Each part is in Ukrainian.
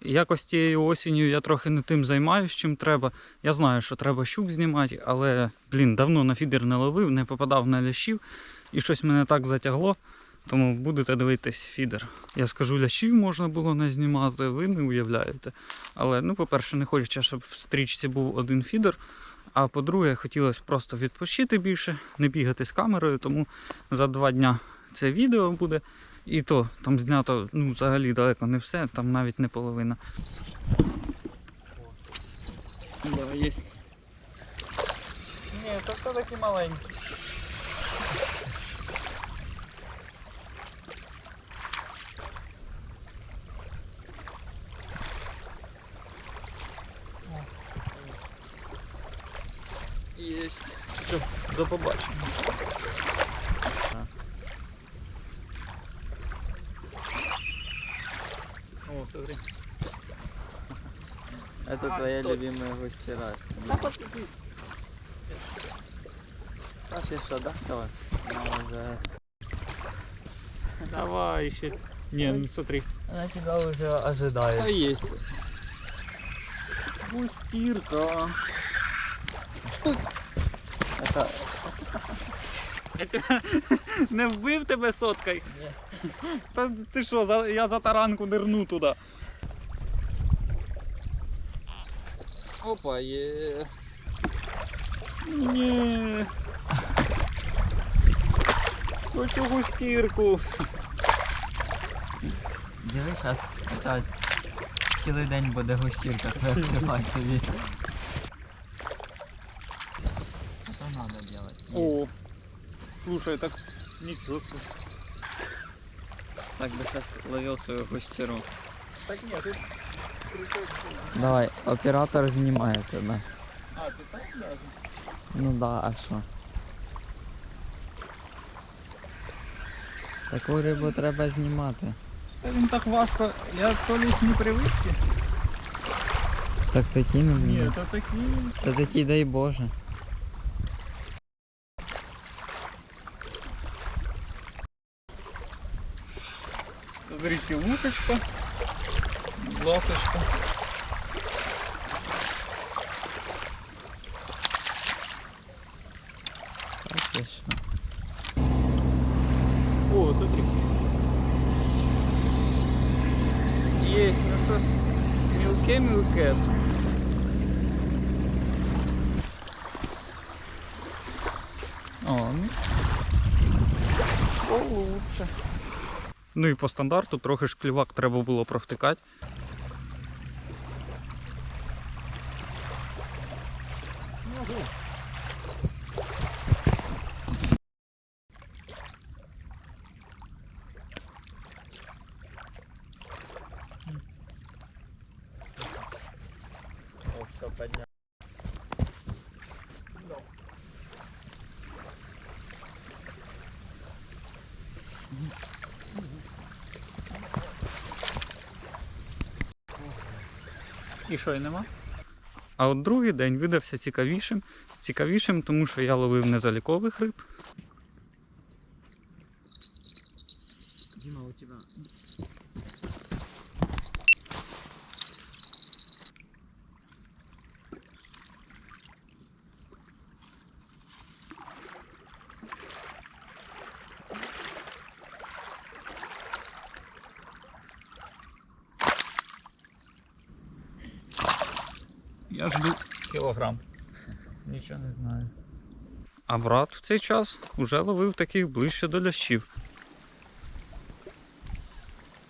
Якось цією осінню я трохи не тим займаюсь, чим треба. Я знаю, що треба щук знімати, але, блін, давно на фідер не ловив, не попадав на лящів, і щось мене так затягло. Тому будете дивитись фідер. Я скажу, лящів можна було не знімати, ви не уявляєте. Але, ну, по-перше, не хочеться, щоб в стрічці був один фідер. А по-друге, хотілося просто відпочити більше, не бігати з камерою, тому за два дня це відео буде. І то там знято ну, взагалі далеко не все, там навіть не половина. Да, є. Ні, то все таки маленький. Єсть. Все, до побачення. Смотри. Это А, твоя стой. любимая. Да подожди. А ты что, да, Сава? Она уже... Давай еще. Не, ну смотри. Она тебя уже ожидает. А есть. Густирка. Это... Не вбив тебе соткою? Ні. Та ти що, я за таранку нирну туди. Опа, є. Ні. Хочу густірку. Диви, сейчас это цілий день буде густірка відкривати тобі. Это надо делать. О, слушай, так нічого. Так бы сейчас ловил свою густеру. Так ти крючок. Давай, оператор знімає тебе. А, ти так даже? Ну да, а що? Таку рибу треба знімати. Та він так важко. Я то лиш не привички. Так такі не Ні, буде. то такі. Це такі, дай Боже. Смотрите, лукочка, ласочка. Що? О, смотри. Есть, ну что ж, мелке-мелке. О, ну. Получше. Ну і по стандарту трохи шклівак треба було провтикати. О, все, поднял. І що, і нема? А от другий день видався цікавішим. Цікавішим, тому що я ловив незалікових риб. Діма, у тебя... Я жду кілограм. Нічого не знаю. А брат в цей час уже ловив таких ближче до лящів.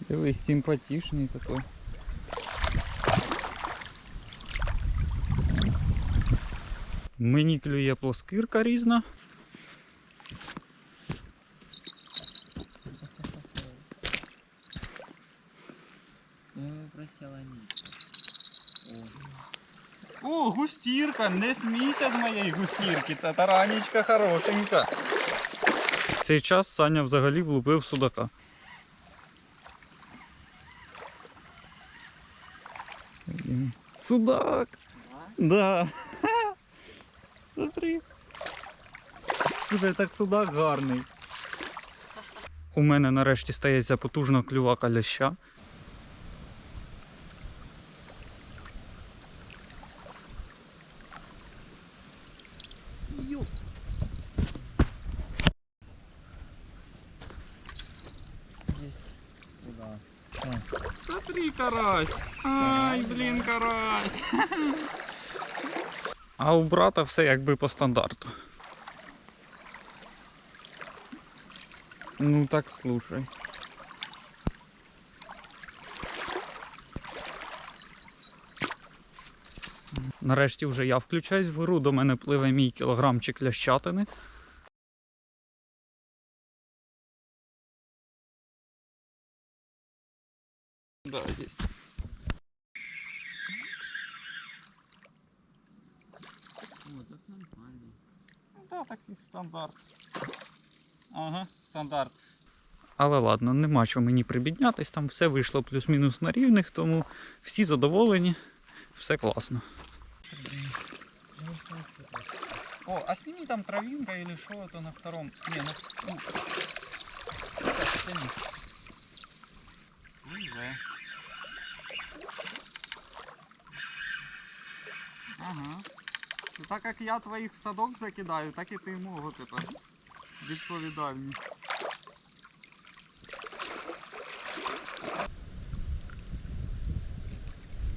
Дивись, симпатичний такий. Мені клює плоскирка різна. Ну, просила ніч. О, густірка, не смійся з моєї густірки, це таранічка хорошенька. В цей час Саня взагалі влупив судака. Судак! Да. Смотри. Слушай, так судак гарний. У мене нарешті стається потужна клювака ляща. Єсть. Куда? Смотри, карась. Ай, блін, карась. А у брата все якби по стандарту. Ну так слушай. Нарешті вже я включаюсь в гру, до мене пливе мій кілограмчик лящатини. О, тут такий стандарт. Ага, стандарт. Але ладно, нема чого мені прибіднятись, там все вийшло плюс-мінус на рівних, тому всі задоволені, все класно. О, а сними там травинка или что это на втором? Не, на... Ну, так, сними. Уже. Ага. Ну, так як я твоїх в садок закидаю, так і ти можу тепер. Відповідальність.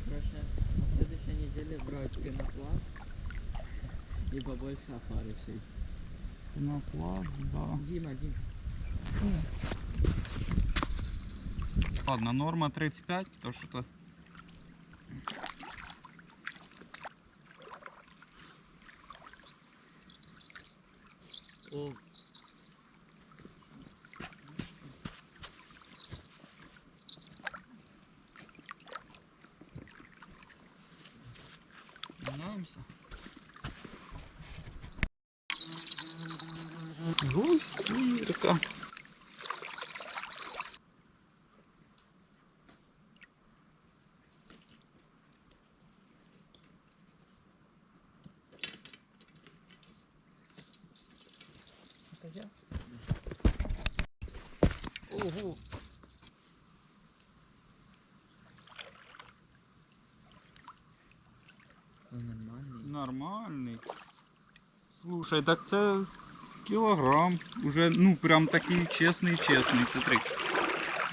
Короче, на следующей неделе брать пенопласт и побольше опарышей. Пінопласт, да. Дима, Дима. Ладно, норма 35, то що О, Міняємося. Густірка. Это Ого. он нормальный. Нормальний. Слушай, так це кілограм. Уже, ну, прям такий чесний, чесний, смотри.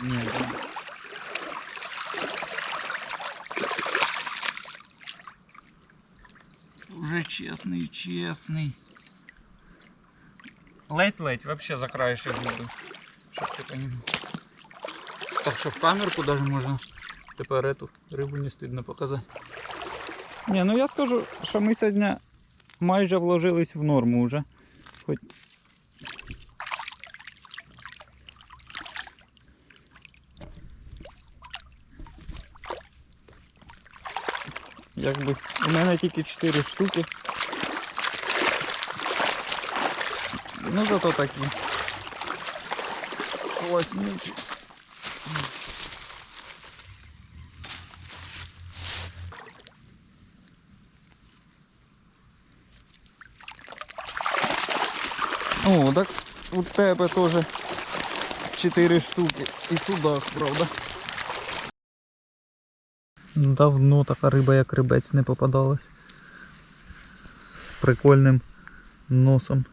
Да. Уже чесний, чесний. Ледь-ледь, вообще за краешек губи. Так що в камерку даже можна тепер эту рибу не стидно показати. Ні, ну я скажу, що ми сьогодні майже вложились в норму вже. Хоч... Якби у мене тільки 4 штуки. Ну зато такі. Класнючі. О, так у тебе теж 4 штуки. І судах, правда. Давно така риба, як рибець, не попадалась. З прикольним носом.